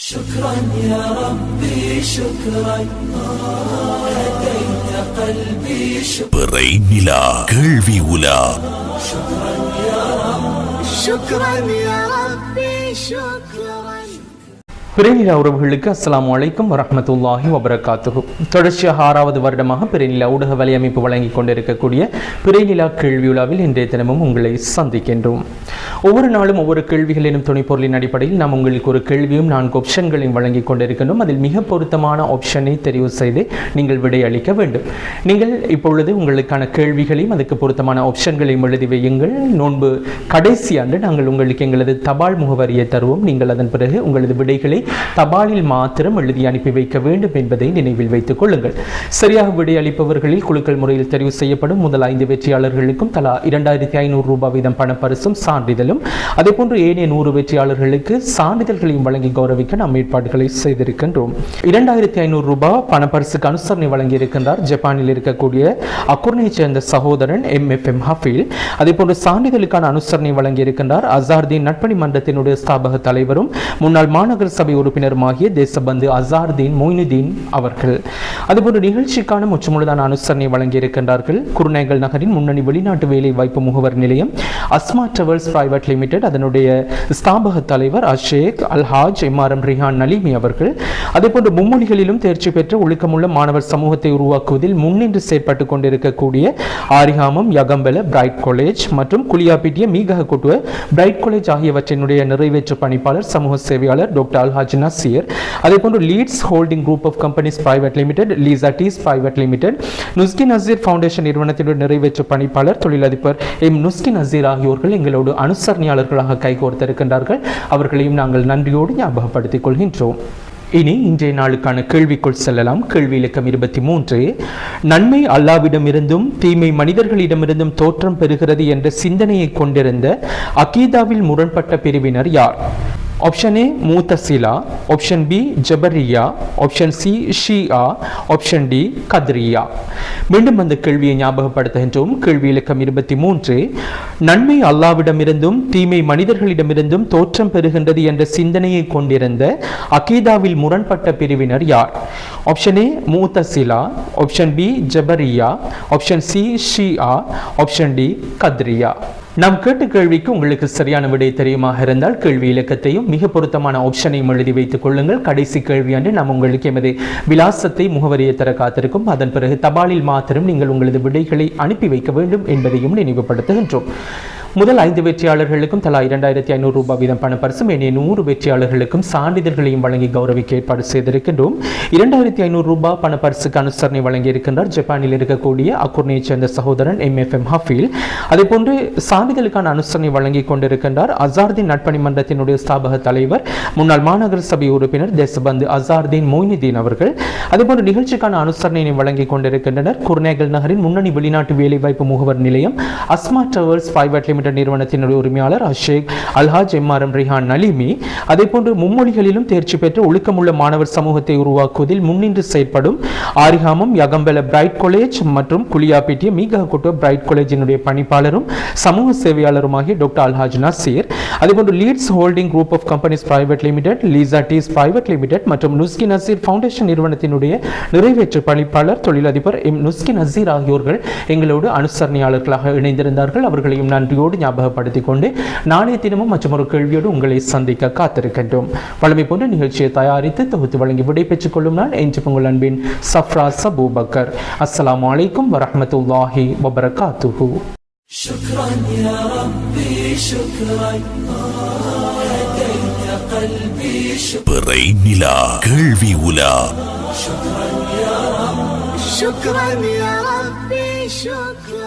شكرا يا ربي شكرا هديت قلبي شكرا பிறை நிலா கேள்வி உலா شكرا يا ربي شكرا பிறைநில உறவுகளுக்கு அஸ்லாம் அலைக்கும் வரமத்துல்லாஹி வபரகாத்துகு தொடர்ச்சியாக ஆறாவது வருடமாக பிறைநில ஊடக வலையமைப்பு வழங்கிக் கொண்டிருக்கக்கூடிய பிறைநிலா கேள்வி உலாவில் இன்றைய தினமும் உங்களை சந்திக்கின்றோம். ஒவ்வொரு நாளும் ஒவ்வொரு கேள்விகள் எனும் துணைப்பொருளின் அடிப்படையில் நாம் உங்களுக்கு ஒரு கேள்வியும் நான்கு ஆப்ஷன்களையும் வழங்கிக் கொண்டிருக்கின்றோம். அதில் மிக பொருத்தமான ஆப்ஷனை தெரிவு செய்து நீங்கள் விடை அளிக்க வேண்டும். நீங்கள் இப்பொழுது உங்களுக்கான கேள்விகளையும் அதுக்கு பொருத்தமான ஆப்ஷன்களையும் எழுதி வையுங்கள். நோன்பு கடைசி ஆண்டு நாங்கள் உங்களுக்கு எங்களது தபால் முகவரியை தருவோம். நீங்கள் அதன் பிறகு உங்களது விடைகளை தபாலில் மாத்திரம் எழுதி அனுப்பி வைக்க வேண்டும் என்பதை நினைவில் வைத்துக் கொள்ளுங்கள். சரியாக விடை அளிப்பவர்களில் குழுக்கள் முறையில் தெரிவு செய்யப்படும் முதல் ஐந்து வெற்றியாளர்களுக்கும் தலா இரண்டாயிரத்தி ஐநூறு ரூபாய் வீதம் பணப்பரிசும் சான்றிதழும். அதேபோன்று ஏனைய நூறு வெற்றியாளர்களுக்கு சான்றிதழ்களையும் வழங்கி கௌரவிக்க நாம் ஏற்பாடுகளை செய்திருக்கின்றோம். இரண்டாயிரத்தி ஐநூறு ரூபாய் பணப்பரிசுக்கு அனுசரணை வழங்கியிருக்கின்றார் ஜப்பானில் இருக்கக்கூடிய அக்குர்னைச் சேர்ந்த சகோதரன் எம் எஃப் எம் ஹஃபீல். அதேபோன்று சான்றிதழுக்கான அனுசரணை வழங்கியிருக்கின்றார் அசார்தீன் நட்பணி மன்றத்தினுடைய ஸ்தாபக தலைவரும் முன்னாள் மாநகர சபை உறுப்பினருமாகிய தேசபந்து அசார்தீன் மொய்னுதீன் அவர்கள். அதுபோன்ற நிகழ்ச்சிக்கான முச்சமுழுதான அனுசரணை வழங்கியிருக்கின்றார்கள். குருநேகல் நகரின் முன்னணி வெளிநாட்டு வேலை வாய்ப்பு முகவர் நிலையம் அஸ்மா டிராவல்ஸ் பிரைவேட் லிமிடெட் அதனுடைய ஸ்தாபக தலைவர் அஷேக் அல்ஹாஜ் எம்ஆர்எம் ரிஹான் நலிமி அவர்கள். அதேபோன்று மும்மொழிகளிலும் தேர்ச்சி பெற்ற ஒழுக்கமுள்ள மாணவர் சமூகத்தை உருவாக்குவதில் முன்னின்று செயற்பட்டு கொண்டிருக்கக்கூடிய ஆரிகாமம் யகம்பெல பிரைட் காலேஜ் மற்றும் Kuliyapitiya Meegahakotuwa Bright college ஆகியவற்றினுடைய நிறைவேற்று பணிப்பாளர் சமூக சேவையாளர் டாக்டர் அல்ஹாஜ் நசீர் அதேபோன்று Leeds holding group of companies private limited Leesa teas private limited Nuski Naseer foundation நிறுவனத்தினுடைய நிறைவேற்று பணிப்பாளர் தொழிலதிபர் எம். நுஸ்கி நசீர் ஆகியோர்கள் எங்களோடு அனுசரணையாளர்களாக கைகோர்த்திருக்கின்றார்கள் அவர்களையும் நாங்கள் நன்றியோடு ஞாபகப்படுத்திக் கொள்கின்றோம். இனி இன்றைய நாளுக்கான கேள்விக்குள் செல்லலாம். கேள்வி இலக்கம் இருபத்தி மூன்று. நன்மை அல்லாவிடமிருந்தும் தீமை மனிதர்களிடமிருந்தும் தோற்றம் பெறுகிறது என்ற சிந்தனையை கொண்டிருந்த அகீதாவில் முரண்பட்ட பிரிவினர் யார்? ஆப்ஷன் ஏ மூத்தசிலா ஆப்ஷன் பி ஜபரியா ஆப்ஷன் சி ஷியா ஆப்ஷன் டி கத்ரியா மீண்டும் அந்த கேள்வியை ஞாபகப்படுத்துகின்றோம். கேள்வி இலக்கம் இருபத்தி மூன்று. நன்மை அல்லாவிடமிருந்தும் தீமை மனிதர்களிடமிருந்தும் தோற்றம் பெறுகின்றது என்ற சிந்தனையை கொண்டிருந்த அகீதாவில் முரண்பட்ட பிரிவினர் யார்? ஆப்ஷன் ஏ மூத்தசிலா ஆப்ஷன் பி ஜபரியா ஆப்ஷன் சி ஷியா ஆப்ஷன் டி கத்ரியா நாம் கேட்ட கேள்விக்கு உங்களுக்கு சரியான விடை தெரியுமாக இருந்தால் கேள்வி இலக்கத்தையும் மிக பொருத்தமான ஆப்ஷனையும் எழுதி வைத்துக் கொள்ளுங்கள். கடைசி கேள்வியாண்டு நாம் உங்களுக்கு எமது விலாசத்தை முகவரியை தர காத்திருக்கும். அதன் பிறகு தபாலில் மாத்திரம் நீங்கள் உங்களது விடைகளை அனுப்பி வைக்க வேண்டும் என்பதையும் நினைவுபடுத்துகின்றோம். முதல் ஐந்து வெற்றியாளர்களுக்கும் தலா இரண்டாயிரத்தி ஐநூறு ரூபாய் வீதம் பணப்பரிசும் ஏனைய நூறு வெற்றியாளர்களுக்கும் சான்றிதழ்களையும் வழங்கி கௌரவிக்க ஏற்பாடு செய்திருக்கின்றோம். இரண்டாயிரத்தி ஐநூறு ரூபாய் பணப்பரிசுக்கு அனுசரணை வழங்கியிருக்கின்றார் ஜப்பானில் இருக்கக்கூடிய அக்குர்னையைச் சேர்ந்த சகோதரன் எம் எஃப் எம் ஹஃபீல். அதேபோன்று சான்றிதழுக்கான அனுசரணை வழங்கி கொண்டிருக்கின்றார் அசார்தீன் நட்பணி மன்றத்தினுடைய ஸ்தாபக தலைவர் முன்னாள் மாநகர சபை உறுப்பினர் தேசபந்து அசார்தீன் மொய்னுதீன் அவர்கள். அதேபோன்று நிகழ்ச்சிக்கான அனுசரணையை வழங்கிக் கொண்டிருக்கின்றனர். குர்நேகல் நகரின் முன்னணி வெளிநாட்டு வேலைவாய்ப்பு முகவர் நிலையம் அஸ்மா டவர்ஸ் பிரைவேட் லிமிடெட் நிறுவனத்தின் உரிமையாளர் அஷேக் அல்ஹாஜ் எம்ஆர்எம் ரிஹான் நலிமி. அதேபோன்று மும்மொழிகளிலும் தேர்ச்சி பெற்று ஒழுக்கமுள்ள மாணவர் சமூகத்தை உருவாக்குவதில் முன்னின்று செயற்படும் ஆரிகாமம் யகம்பெல பிரைட் காலேஜ் மற்றும் குளியாப்பிட்டிய மீகா குட்டுவ பிரைட் காலேஜினுடைய பணிப்பாளரும் சமூக சேவையாளருமாகிய டாக்டர் அல்ஹாஜ் நசீர். அதேபோன்று Leeds holding group of companies private limited Leesa teas private limited மற்றும் நுஸ்கி நசீர் ஃபவுண்டேஷன் நிறுவனத்தினுடைய நிறைவேற்று பணிப்பாளர் தொழிலதிபர் எம் நுஸ்கி நசீர் ஆகியோர்கள் எங்களோடு அனுசரணையாளர்களாக இணைந்திருந்தார்கள். அவர்களையும் நன்றியோடு ஞாபகப்படுத்திக் கொண்டு நாளைய தினமும் மற்றும் ஒரு கேள்வியோடு உங்களை சந்திக்க காத்திருக்கின்றோம் வழமை போன்ற நிகழ்ச்சியை தயாரித்து தொகுத்து வழங்கி விடை பெற்றுக் கொள்ளும் நாள் என்று உங்கள் அன்பின் சஃப்ரா சபூபக்கர் அஸ்ஸலாமு அலைக்கும் வரஹ்மத்துல்லாஹி வபரகாத்துஹு شكرا يا ربي شكرا هديت قلبي شكرا பிறை நிலா கேள்வி உலா شكرا يا ربي شكرا